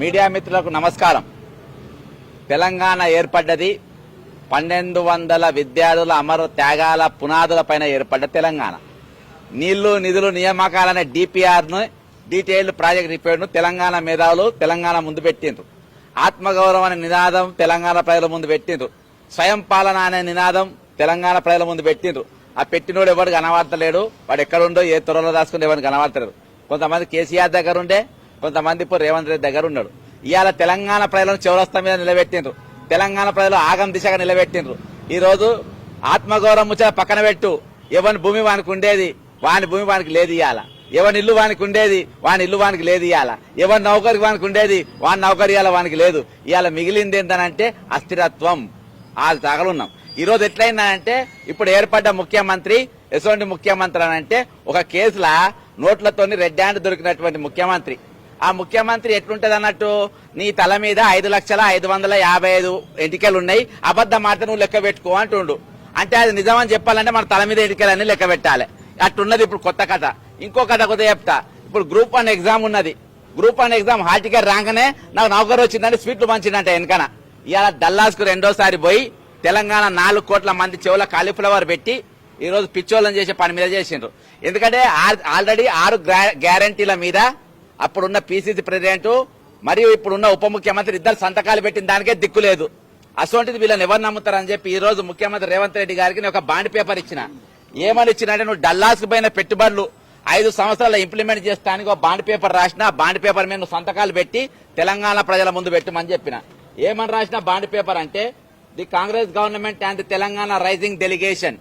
Media మిత్రులకు నమస్కారం. తెలంగాణ ఏర్పడ్డది పన్నెండు వందల విద్యార్థుల అమర త్యాగాల పునాదులపైన ఏర్పడ్డ తెలంగాణ. నీళ్ళు నిధులు నియామకాలనే డిపిఆర్ను డీటెయిల్డ్ ప్రాజెక్ట్ రిపేర్ను తెలంగాణ మేధావులు తెలంగాణ ముందు పెట్టిండ్రు. ఆత్మగౌరవం అనే నినాదం తెలంగాణ ప్రజల ముందు పెట్టిండ్రు. స్వయం పాలన అనే నినాదం తెలంగాణ ప్రజల ముందు పెట్టిండ్రు. ఆ పెట్టినోడు ఎవరు కనబడతలేడు వాడు ఎక్కడుండో ఏ త్వరలో రాసుకుంటే ఎవరికి కనబడతలేడు. కొంతమంది కేసీఆర్ దగ్గర ఉండే కొంతమంది ఇప్పుడు రేవంత్ రెడ్డి దగ్గర ఉన్నాడు. ఇవాళ తెలంగాణ ప్రజలను చౌరస్తా మీద నిలబెట్టిండ్రు. తెలంగాణ ప్రజలు ఆగం దిశగా నిలబెట్టిండ్రు. ఈరోజు ఆత్మగౌరవం ముచ్చట పక్కన పెట్టు. ఎవరి భూమి వానికి ఉండేది వాని భూమి వానికి లేదు ఇవాళ ఎవరి ఇల్లు వానికి ఉండేది వాని ఇల్లు వానికి లేదు ఇవాళ ఎవరి నౌకరికి వానికి ఉండేది వాని నౌకరి ఇవాళ వానికి లేదు. ఇవాళ మిగిలింది ఏంటనంటే అస్థిరత్వం. ఆ తగలున్నాం ఈ రోజు ఎట్లయిందంటే ఇప్పుడు ఏర్పడ్డ ముఖ్యమంత్రి ఎటువంటి ముఖ్యమంత్రి అని అంటే ఒక కేసుల నోట్లతోని రెడ్ హ్యాండ్ దొరికినటువంటి ముఖ్యమంత్రి. ఆ ముఖ్యమంత్రి ఎట్లుంటది అన్నట్టు నీ తల మీద ఐదు లక్షల ఐదు వందల యాభై ఐదు ఎంటికలు ఉన్నాయి అబద్ధం మాట నువ్వు లెక్క పెట్టుకో అంటుండు. అంటే అది నిజమని చెప్పాలంటే మన తల మీద ఎంటికలన్నీ లెక్క పెట్టాలి. అట్టున్నది ఇప్పుడు కొత్త కథ. ఇంకో కథ కొత్త చెప్తా. ఇప్పుడు గ్రూప్ వన్ ఎగ్జామ్ ఉన్నది. Group one exam hall ticket రాగానే నాకు నౌకరు వచ్చిందంటే స్వీట్లు పంచిందంట వెనకన. ఇవాళ డల్లాస్కు రెండోసారి పోయి తెలంగాణ నాలుగు కోట్ల మంది చెవుల కాలీఫ్లవర్ పెట్టి ఈ రోజు పిచ్చోళ్ళని చేసే పని మీద చేసిండ్రు. ఎందుకంటే ఆ- ఆల్రెడీ ఆరు గ్రా- గ్యారంటీల మీద అప్పుడున్న పీసీసీ ప్రెసిడెంట్ మరియు ఇప్పుడున్న ఉప ముఖ్యమంత్రి ఇద్దరు సంతకాలు పెట్టిన దానికే దిక్కు లేదు. అసోంటిది వీళ్ళని ఎవరు నమ్ముతారని చెప్పి ఈ రోజు ముఖ్యమంత్రి రేవంత్ రెడ్డి గారికి నేను ఒక బాండ్ పేపర్ ఇచ్చిన. ఏమని ఇచ్చినంటే నువ్వు డల్లాస్ పోయిన పెట్టుబడులు ఐదు సంవత్సరాలు ఇంప్లిమెంట్ చేస్తానికి ఒక బాండ్ పేపర్ రాసిన బాండ్ పేపర్ మీద సంతకాలు పెట్టి తెలంగాణ ప్రజల ముందు పెట్టమని చెప్పిన. ఏమని రాసిన బాండ్ పేపర్ అంటే the Congress government and the Telangana rising delegation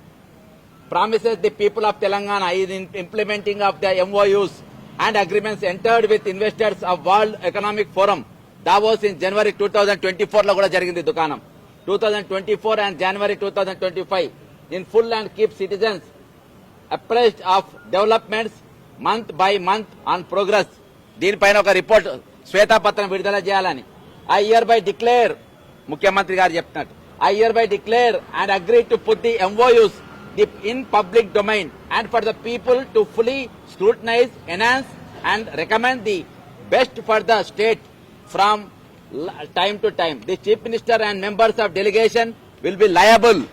promises the people of Telangana is implementing of the MOUs and agreements entered with investors of World Economic Forum Davos in January 2024 లో కూడా జరిగింది దుకాణం 2024 and January 2025 in full and keep citizens apprised of developments month by month on progress దీనిపైన ఒక report శ్వేతాపత్రం విడుదల చేయాలని I year by declare ముఖ్యమంత్రి గారు చెప్తున్నట్టు I year by declare and agree to put the MOUs the, in public domain and for the people to fully scrutinize, enhance and recommend the best for the state from time to time. The Chief Minister and members of delegation will be liable,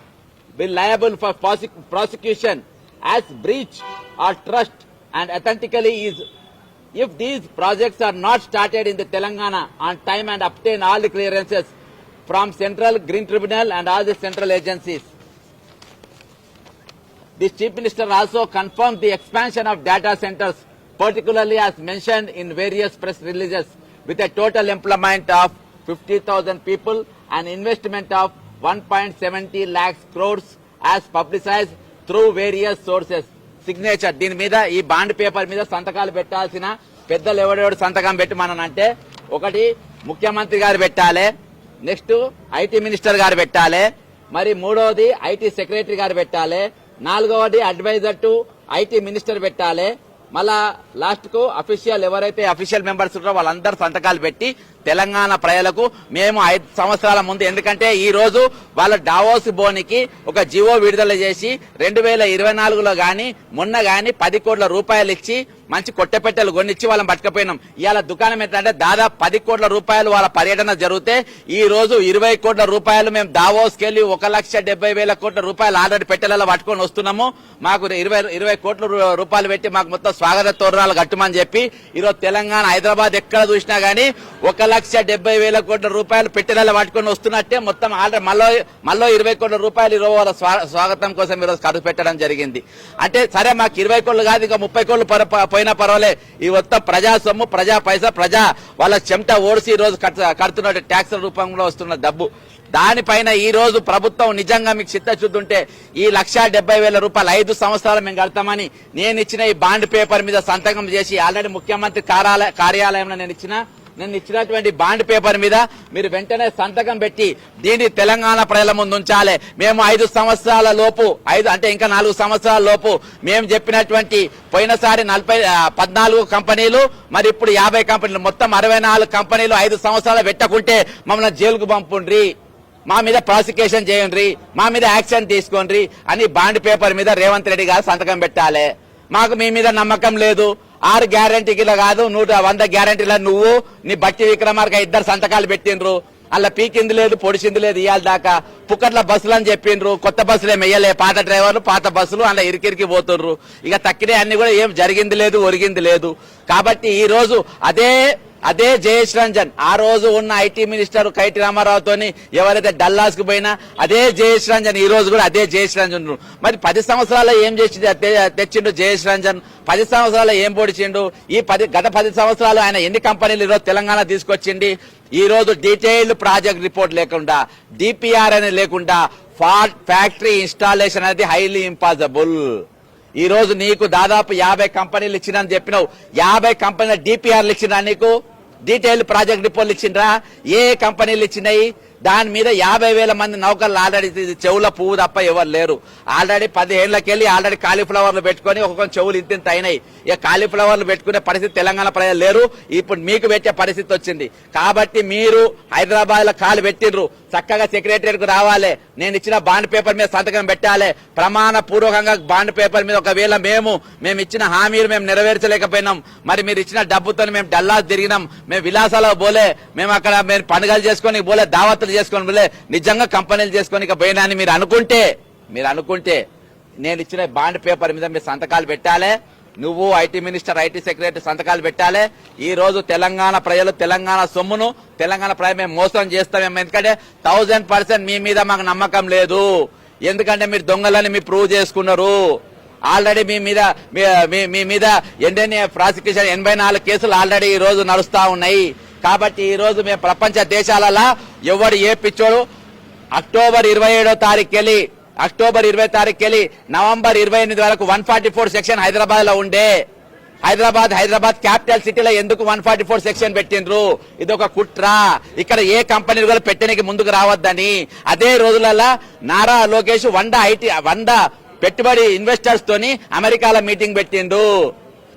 be liable for prosecution as breach or trust and authentically is if these projects are not started in the Telangana on time and obtain all the clearances from Central Green Tribunal and all the central agencies. The Chief Minister also confirmed the expansion of data centers, particularly as mentioned in various press releases, with a total employment of 50,000 people and investment of 1.70 lakhs crores as publicized through various sources. Signature దీని మీద ఈ bond paper మీద సంతకాలు పెట్టాల్సిన పెద్దలు ఎవడెవడు సంతకం పెట్టమనంటే ఒకటి ముఖ్యమంత్రి గారు పెట్టాలి నెక్స్ట్ ఐటీ మినిస్టర్ గారు పెట్టాలి మరి మూడవది ఐటీ సెక్రటరీ గారు పెట్టాలి నాలుగవది అడ్వైజర్ టు ఐటీ మినిస్టర్ పెట్టాలి. మళ్ళా లాస్ట్కు అఫీషియల్ ఎవరైతే అఫీషియల్ మెంబర్స్ ఉన్నారో వాళ్ళందరూ సంతకాలు పెట్టి తెలంగాణ ప్రజలకు మేము ఐదు సంవత్సరాల ముందు ఎందుకంటే ఈ రోజు వాళ్ళ డావోస్ బోనికి ఒక జివో విడుదల చేసి రెండు వేల ఇరవై నాలుగులో గాని మొన్న గాని పది కోట్ల రూపాయలు ఇచ్చి మంచి కొట్టెపెట్టెలు కొనిచ్చి వాళ్ళని పట్టుకపోయినాం ఇవాళ దుకాణం ఏంటంటే దాదాపు పది కోట్ల రూపాయలు వాళ్ళ పర్యటన జరిగితే ఈ రోజు ఇరవై కోట్ల రూపాయలు మేము దావోస్కి వెళ్ళి ఒక లక్ష డెబ్బై వేల కోట్ల రూపాయలు ఆల్రెడీ పెట్టెలలో పట్టుకొని వస్తున్నాము. మాకు ఇరవై ఇరవై కోట్ల రూపాయలు పెట్టి మాకు మొత్తం స్వాగత తోరణాలు కట్టమని చెప్పి ఈరోజు తెలంగాణ హైదరాబాద్ ఎక్కడ చూసినా గానీ ఒక లక్ష డెబ్బై వేల కోట్ల రూపాయలు పెట్టెలలో పట్టుకొని వస్తున్నట్టే మొత్తం ఆల్రెడీ మళ్ళీ మళ్ళీ ఇరవై కోట్ల రూపాయలు ఇరవై వాళ్ళ స్వా- స్వాగతం కోసం ఈరోజు ఖర్చు పెట్టడం జరిగింది. అంటే సరే మాకు ఇరవై కోట్లు కాదు ఇంకా ముప్పై కోట్లు పోయినా పర్వాలే. ఈ మొత్తం ప్రజా సొమ్ము ప్రజా పైసా ప్రజా వాళ్ళ చెమట ఓడిసి ఈ రోజు కడుతున్న ట్యాక్స్ రూపంలో వస్తున్న డబ్బు. దానిపైన ఈ రోజు ప్రభుత్వం నిజంగా మీకు చిత్తశుద్ధి ఉంటే ఈ లక్ష డెబ్బై వేల రూపాయలు ఐదు సంవత్సరాలు మేము కడతామని నేను ఇచ్చిన ఈ బాండ్ పేపర్ మీద సంతకం చేసి ఆల్రెడీ ముఖ్యమంత్రి కార్యాలయంలో నేను ఇచ్చిన నేను ఇచ్చినటువంటి బాండ్ పేపర్ మీద మీరు వెంటనే సంతకం పెట్టి దీన్ని తెలంగాణ ప్రజల ముందు ఉంచాలి. మేము ఐదు సంవత్సరాల లోపు ఐదు అంటే ఇంకా నాలుగు సంవత్సరాల లోపు మేము చెప్పినటువంటి పోయినసారి నలభై పద్నాలుగు కంపెనీలు మరి ఇప్పుడు యాభై కంపెనీలు మొత్తం అరవై నాలుగు కంపెనీలు ఐదు సంవత్సరాలు పెట్టకుంటే మమ్మల్ని జైలుకు పంపుండ్రి. మా మీద ప్రాసిక్యూషన్ చేయండి మా మీద యాక్షన్ తీసుకోండి అని బాండ్ పేపర్ మీద రేవంత్ రెడ్డి గారు సంతకం పెట్టాలి. మాకు మీ మీద నమ్మకం లేదు. ఆరు గ్యారంటీల కాదు నూట వంద గ్యారంటీల నువ్వు నీ బట్టి విక్రమార్క ఇద్దరు సంతకాలు పెట్టిండ్రు. అలా పీకింది లేదు పొడిచింది లేదు ఇవాళ దాకా పుక్కట్ల బస్సులు అని చెప్పిండ్రు. కొత్త బస్సులు ఏమి వేయలే పాత డ్రైవర్లు పాత బస్సులు అలా ఇరికిరికి పోతుండ్రు ఇక తక్కినే అన్ని కూడా ఏం జరిగింది లేదు ఒరిగింది లేదు. కాబట్టి ఈ రోజు అదే అదే జయేష్ రంజన్. ఆ రోజు ఉన్న ఐటీ మినిస్టర్ కైటి రామారావుతోని ఎవరైతే డల్లాస్కు పోయినా అదే జయేష్ రంజన్. ఈ రోజు కూడా అదే జయేష్ రంజన్ మరి పది సంవత్సరాల్లో ఏం చేసి తెచ్చిండు జయేష్ రంజన్. పది సంవత్సరాల్లో ఏం పొడిచిండు? ఈ పది గత పది సంవత్సరాలు ఆయన ఎన్ని కంపెనీలు ఈరోజు తెలంగాణ తీసుకొచ్చింది ఈ రోజు డీటెయిల్డ్ ప్రాజెక్ట్ రిపోర్ట్ లేకుండా డిపిఆర్ అనేది లేకుండా ఫ్యాక్టరీ ఇన్స్టాలేషన్ అనేది హైలీ ఇంపాసిబుల్. ఈ రోజు నీకు దాదాపు యాభై కంపెనీలు ఇచ్చినని చెప్పినావు. యాభై కంపెనీల డిపిఆర్లు ఇచ్చినా నీకు? డీటెయిల్ ప్రాజెక్ట్ రిపోర్ట్లు ఇచ్చిండ్రా? ఏ కంపెనీలు ఇచ్చినాయి? దాని మీద యాభై వేల మంది నౌకర్లు ఆల్రెడీ చెవుల పువ్వు తప్ప ఎవరు లేరు. ఆల్రెడీ పది ఏళ్ళకెళ్ళి ఆల్రెడీ కాలీఫ్లవర్లు పెట్టుకొని ఒక్కొక్క చెవులు ఇంతింత అయినాయి. ఇక కాలీఫ్లవర్లు పెట్టుకునే పరిస్థితి తెలంగాణ ప్రజలు లేరు. ఇప్పుడు మీకు పెట్టే పరిస్థితి వచ్చింది. కాబట్టి మీరు హైదరాబాద్లో కాలు పెట్టిండ్రు చక్కగా సెక్రటరియట్కు రావాలి. నేను ఇచ్చిన బాండ్ పేపర్ మీద సంతకం పెట్టాలి. ప్రమాణ పూర్వకంగా బాండ్ పేపర్ మీద ఒకవేళ మేము మేము ఇచ్చిన హామీలు మేము నెరవేర్చలేకపోయినాం. మరి మీరు ఇచ్చిన డబ్బుతో మేము డల్లాస్ తిరిగినాం. మేము విలాసాలకు పోలే. మేము అక్కడ మేము పండుగలు చేసుకొని పోలే. దావత్తులు చేసుకొని నిజంగా కంపెనీలు చేసుకొని ఇక పోయినా అని మీరు అనుకుంటే మీరు అనుకుంటే నేను ఇచ్చిన బాండ్ పేపర్ మీద మీరు సంతకాలు పెట్టాలి నువ్వు ఐటీ మినిస్టర్ ఐటీ సెక్రటరీ సంతకాలు పెట్టాలి ఈ రోజు తెలంగాణ ప్రజలు తెలంగాణ సొమ్మును తెలంగాణ ప్రజలు మేము మోసం చేస్తామేమో ఎందుకంటే థౌజండ్ పర్సెంట్ మీ మీద మాకు నమ్మకం లేదు. ఎందుకంటే మీరు దొంగలని మీరు ప్రూవ్ చేసుకున్నారు. ఆల్రెడీ మీ మీద మీ- మీ- మీద ఎన్ని ప్రాసిక్యూషన్ ఎనభై నాలుగు కేసులు ఆల్రెడీ ఈ రోజు నడుస్తా ఉన్నాయి. కాబట్టి ఈరోజు మేము ప్రపంచ దేశాలలో ఎవడు ఏ పిచ్చోడు? అక్టోబర్ ఇరవై ఏడో తారీఖు వెళ్ళి అక్టోబర్ ఇరవై తారీఖు వెళ్ళి నవంబర్ ఇరవై ఎనిమిది వరకు వన్ ఫార్టీ ఫోర్ సెక్షన్ హైదరాబాద్లో ఉండే. హైదరాబాద్ హైదరాబాద్ క్యాపిటల్ సిటీలో ఎందుకు వన్ ఫార్టీ ఫోర్ సెక్షన్ పెట్టిండ్రు? ఇది ఒక కుట్ర. ఇక్కడ ఏ కంపెనీలు కూడా పెట్టడానికి ముందుకు రావద్దని. అదే రోజులలో నారా లోకేష్ వంద ఐటీ వంద పెట్టుబడి ఇన్వెస్టర్స్ తోని అమెరికాలో మీటింగ్ పెట్టిండు.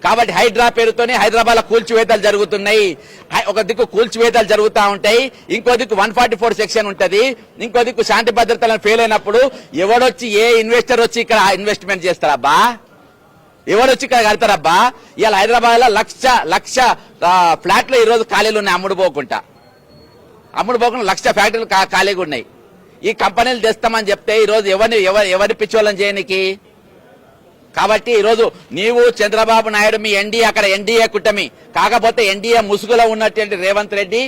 కాబట్టి హైడ్రా పేరుతోని హైదరాబాద్లో కూల్చివేతలు జరుగుతున్నాయి. హై- ఒక దిక్కు కూల్చివేతలు జరుగుతూ ఉంటాయి. ఇంకో దిక్కు వన్ ఫార్టీ ఫోర్ సెక్షన్ ఉంటది. ఇంకో దిక్కు శాంతి భద్రతలను ఫెయిల్ అయినప్పుడు ఎవడొచ్చి ఏ ఇన్వెస్టర్ వచ్చి ఇక్కడ ఇన్వెస్ట్మెంట్ చేస్తారబ్బా? ఎవరు వచ్చి ఇక్కడ కడతారబ్బా? ఇవాళ హైదరాబాద్లో లక్ష లక్ష ఫ్లాట్లు ఈ రోజు ఖాళీలు ఉన్నాయి అమ్ముడు పోకుండా. అమ్ముడు పోకుండా లక్ష ఫ్యాక్టరీలు ఖాళీగా ఉన్నాయి. ఈ కంపెనీలు తెస్తామని చెప్తే ఈ రోజు ఎవరిని ఎవరి ఎవరి పిచ్చోళ్ళని చేయనికి? కాబట్టి ఈరోజు నీవు చంద్రబాబు నాయుడు మీ ఎన్డీఏ అక్కడ ఎన్డీఏ కుట్టమి కాకపోతే ఎన్డీఏ ముసుగులో ఉన్నటువంటి రేవంత్ రెడ్డి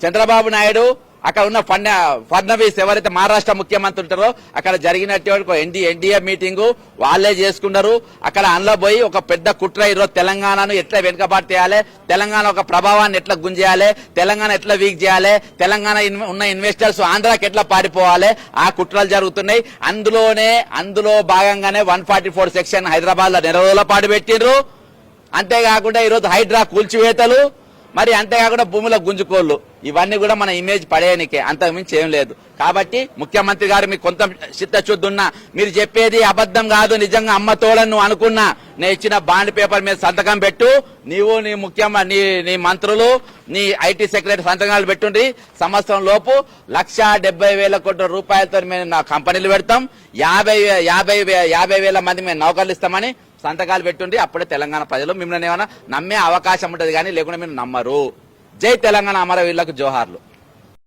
చంద్రబాబు నాయుడు అక్కడ ఉన్న ఫడ్ ఫడ్నవీస్ ఎవరైతే మహారాష్ట్ర ముఖ్యమంత్రి ఉంటారో అక్కడ జరిగినటువంటి ఎన్డీ ఎన్డీఏ మీటింగ్ వాళ్ళే చేసుకున్నారు అక్కడ అందులో పోయి ఒక పెద్ద కుట్ర ఈరోజు తెలంగాణను ఎట్లా వెనుకబాటు చేయాలి తెలంగాణ ఒక ప్రభావాన్ని ఎట్లా గుంజేయాలి తెలంగాణ ఎట్లా వీక్ చేయాలి తెలంగాణ ఉన్న ఇన్వెస్టర్స్ ఆంధ్రాకి ఎట్లా పారిపోవాలి ఆ కుట్రలు జరుగుతున్నాయి. అందులోనే అందులో భాగంగానే వన్ ఫార్టీ ఫోర్ సెక్షన్ హైదరాబాద్లో నెల రోజుల పాటు పెట్టిండ్రు. అంతేకాకుండా ఈరోజు హైడ్రా కూల్చివేతలు మరి అంతేకాకుండా భూమిలో గుంజుకోళ్ళు. ఇవన్నీ కూడా మన ఇమేజ్ పడేయనికే. అంతకుమించి ఏం లేదు. కాబట్టి ముఖ్యమంత్రి గారు మీకు కొంత చిత్త ఉన్నా మీరు చెప్పేది అబద్ధం కాదు నిజంగా అమ్మ తోడని నువ్వు అనుకున్నా నేను ఇచ్చిన బాండ్ పేపర్ మీద సంతకం పెట్టు. నీవు నీ ముఖ్యమ నీ నీ మంత్రులు నీ ఐటీ సెక్రటరీ సంతకాలు పెట్టుండ్రి. సంవత్సరం లోపు లక్ష డెబ్బై వేల కోట్ల రూపాయలతో మేము నా కంపెనీలు పెడతాం. యాభై యాభై యాభై వేల మంది మేము నౌకర్లు ఇస్తామని సంతకాలు పెట్టుండి అప్పుడే తెలంగాణ ప్రజలు మిమ్మల్ని ఏమైనా నమ్మే అవకాశం ఉంటుంది కానీ లేకుండా మీరు నమ్మరు. జై తెలంగాణ అమరవీరులకు జోహార్లు.